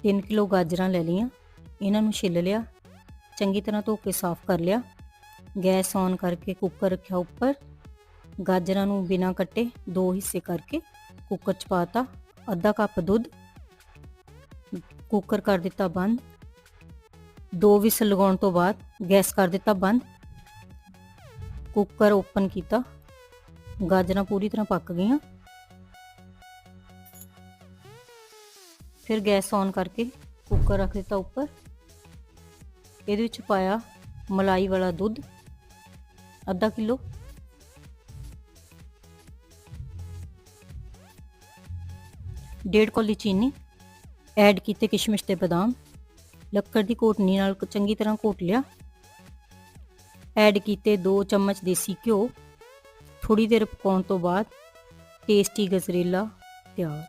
3 kilo ਗਾਜਰਾਂ ਲੈ ਲਈਆਂ। ਇਹਨਾਂ ਨੂੰ ਛਿੱਲ ਲਿਆ, ਚੰਗੀ ਤਰ੍ਹਾਂ ਧੋ ਕੇ ਸਾਫ਼ ਕਰ ਲਿਆ। ਗੈਸ ਔਨ ਕਰਕੇ ਕੁੱਕਰ ਰੱਖਿਆ ਉੱਪਰ। ਗਾਜਰਾਂ ਨੂੰ ਬਿਨਾਂ ਕੱਟੇ ਦੋ ਹਿੱਸੇ ਕਰਕੇ ਕੁੱਕਰ 'ਚ ਪਾਤਾ ਅੱਧਾ ਕੱਪ ਦੁੱਧ ਕੁੱਕਰ ਕਰ ਦਿੱਤਾ ਬੰਦ। ਦੋ ਵਿਸਲ ਲਗਾਉਣ ਤੋਂ ਬਾਅਦ ਗੈਸ ਕਰ ਦਿੱਤਾ ਬੰਦ। ਕੁੱਕਰ ਓਪਨ ਕੀਤਾ। ਗਾਜਰਾਂ ਪੂਰੀ ਤਰ੍ਹਾਂ ਪੱਕ ਗਈਆਂ। ਫਿਰ ਗੈਸ ਔਨ ਕਰਕੇ ਕੁੱਕਰ ਰੱਖ ਦਿੱਤਾ ਉੱਪਰ। ਇਹਦੇ ਵਿੱਚ ਪਾਇਆ ਮਲਾਈ ਵਾਲਾ ਦੁੱਧ, ਅੱਧਾ ਕਿਲੋ। ਡੇਢ ਕੌਲੀ ਚੀਨੀ, ਐਡ ਕੀਤੇ ਕਿਸ਼ਮਿਸ਼ ਤੇ ਬਦਾਮ। ਲੱਕੜ ਦੀ ਘੋਟਣੀ ਨਾਲ ਚੰਗੀ ਤਰ੍ਹਾਂ ਘੋਟ ਲਿਆ। ਐਡ ਕੀਤੇ 2 ਚਮਚ ਦੇਸੀ ਘਿਓ। ਥੋੜੀ ਦੇਰ ਪਕਾਉਣ ਤੋਂ ਬਾਅਦ ਟੇਸਟੀ ਗਜਰੇਲਾ ਤਿਆਰ।